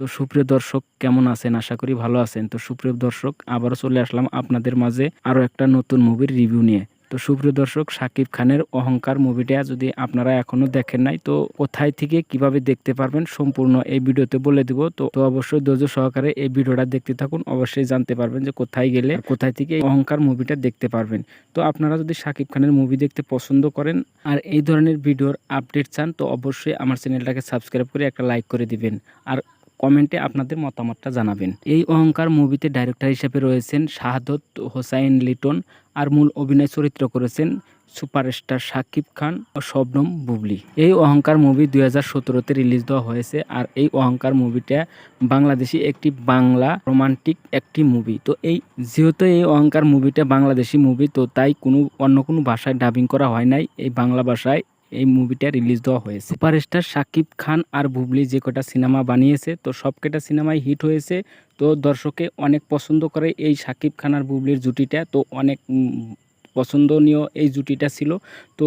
তো সুপ্রিয় দর্শক, কেমন আছেন? আশা করি ভালো আছেন। তো সুপ্রিয় দর্শক, আবারও চলে আসলাম আপনাদের মাঝে আরও একটা নতুন মুভির রিভিউ নিয়ে। তো সুপ্রিয় দর্শক, সাকিব খানের অহংকার মুভিটা যদি আপনারা এখনও দেখেন নাই, তো কোথায় থেকে কীভাবে দেখতে পারবেন সম্পূর্ণ এই ভিডিওতে বলে দিব। তো তো অবশ্যই ধৈর্য সহকারে এই ভিডিওটা দেখতে থাকুন। অবশ্যই জানতে পারবেন যে কোথায় গেলে কোথায় থেকে অহংকার মুভিটা দেখতে পারবেন। তো আপনারা যদি সাকিব খানের মুভি দেখতে পছন্দ করেন আর এই ধরনের ভিডিওর আপডেট চান, তো অবশ্যই আমার চ্যানেলটাকে সাবস্ক্রাইব করে একটা লাইক করে দিবেন। আর কমেন্টে আপনাদের মতামতটা জানাবেন। এই অহংকার মুভিতে ডাইরেক্টর হিসেবে রয়েছেন শাহাদত হোসাইন লিটন আর মূল অভিনয় চরিত্র করেছেন সুপারস্টার শাকিব খান ও শবনম বুবলি। এই অহংকার মুভি দুই হাজার সতেরোতে রিলিজ দেওয়া হয়েছে আর এই অহংকার মুভিটা বাংলাদেশি একটি বাংলা রোমান্টিক একটি মুভি। তো এই, যেহেতু এই অহংকার মুভিটা বাংলাদেশি মুভি, তো তাই কোনো, অন্য কোনো ভাষায় ডাবিং করা হয় নাই। এই বাংলা ভাষায় এই মুভিটা রিলিজ দেওয়া হয়েছে। সুপারস্টার শাকিব খান আর বুবলি যে কটা সিনেমা বানিয়েছে, তো সব কটা হিট হয়েছে। তো দর্শকে অনেক পছন্দ করে এই শাকিব খান আর বুবলির জুটিটা, তো অনেক পছন্দনীয় এই জুটিটা ছিল। তো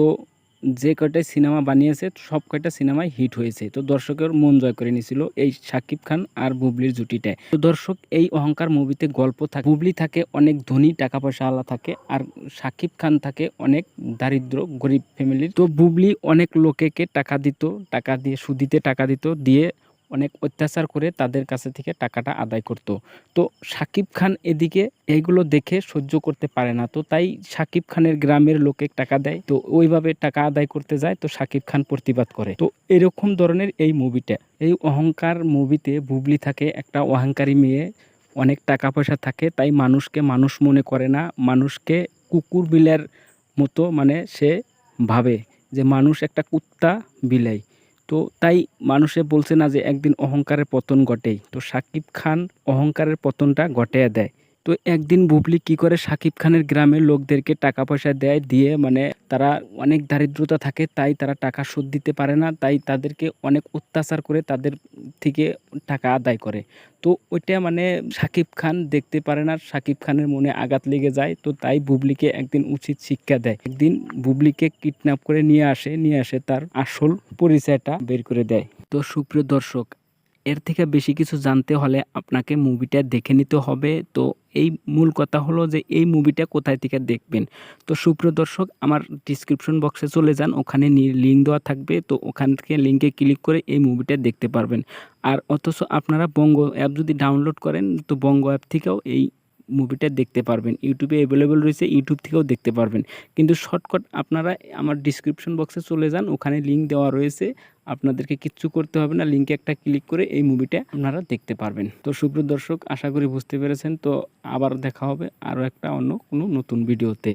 যে কয়টা সিনেমা বানিয়েছে, সব কয়টা সিনেমায় হিট হয়েছে। তো দর্শকের মন জয় করে নিয়েছিল এই শাকিব খান আর বুবলির জুটিটায়। তো দর্শক, এই অহংকার মুভিতে গল্প থাকে, বুবলি থাকে, অনেক ধনী টাকা পয়সা আলা থাকে আর শাকিব খান থাকে অনেক দারিদ্র, গরিব ফ্যামিলির তো বুবলি অনেক লোকেকে টাকা দিত, টাকা দিয়ে সুদিতে টাকা দিত, দিয়ে অনেক অত্যাচার করে তাদের কাছে থেকে টাকাটা আদায় করত। তো সাকিব খান এদিকে এইগুলো দেখে সহ্য করতে পারে না। তো তাই শাকিব খানের গ্রামের লোকে টাকা দেয়। তো ওইভাবে টাকা আদায় করতে যায়। তো শাকিব খান প্রতিবাদ করে। তো এরকম ধরনের এই মুভিটা, এই অহংকার মুভিতে বুবলি থাকে একটা অহংকারী মেয়ে। অনেক টাকা পয়সা থাকে, তাই মানুষকে মানুষ মনে করে না। মানুষকে কুকুর বিলের মতো মানে সে ভাবে যে মানুষ একটা কুত্তা বিলাই। তো তাই মানুষে বলছে না যে একদিন অহংকারের পতন ঘটেই। তো সাকিব খান অহংকারের পতনটা ঘটিয়ে দেয়। তো একদিন বুবলি কি করে সাকিব খানের গ্রামের লোকদেরকে টাকা পয়সা দেয়, দিয়ে মানে তারা অনেক দারিদ্রতা থাকে, তাই তারা টাকা শোধ দিতে পারে না, তাই তাদেরকে অনেক অত্যাচার করে তাদের থেকে টাকা আদায় করে। তো ওইটা মানে সাকিব খান দেখতে পারে না, সাকিব খানের মনে আঘাত লেগে যায়, তো তাই বুবলিকে একদিন উচিত শিক্ষা দেয়। একদিন বুবলিকে কিডন্যাপ করে নিয়ে আসে নিয়ে আসে তার আসল পরিচয়টা বের করে দেয়। তো সুপ্রিয় দর্শক, এর থেকে বেশি কিছু জানতে হলে আপনাকে মুভিটা দেখে নিতে হবে। তো এই মূল কথা হলো যে এই মুভিটা কোথায় থেকে দেখবেন? তো সুপ্রিয় দর্শক, আমার ডিসক্রিপশন বক্সে চলে যান, ওখানে লিঙ্ক দেওয়া থাকবে, তো ওখান থেকে লিঙ্কে ক্লিক করে এই মুভিটা দেখতে পারবেন। আর অথচ আপনারা বঙ্গ অ্যাপ যদি ডাউনলোড করেন, তো বঙ্গ অ্যাপ থেকেও এই মুভিটা দেখতে পারবেন। ইউটিউবে অ্যাভেলেবেল রয়েছে ইউটিউব থেকেও দেখতে পারবেন। কিন্তু শর্টকাট আপনারা আমার ডিসক্রিপশন বক্সে চলে যান, ওখানে লিঙ্ক দেওয়া রয়েছে। আপনাদেরকে কিচ্ছু করতে হবে না লিঙ্কে একটা ক্লিক করে এই মুভিটা আপনারা দেখতে পারবেন। তো সুপ্রিয় দর্শক, আশা করি বুঝতে পেরেছেন। তো আবার দেখা হবে আরও একটা অন্য কোনো নতুন ভিডিওতে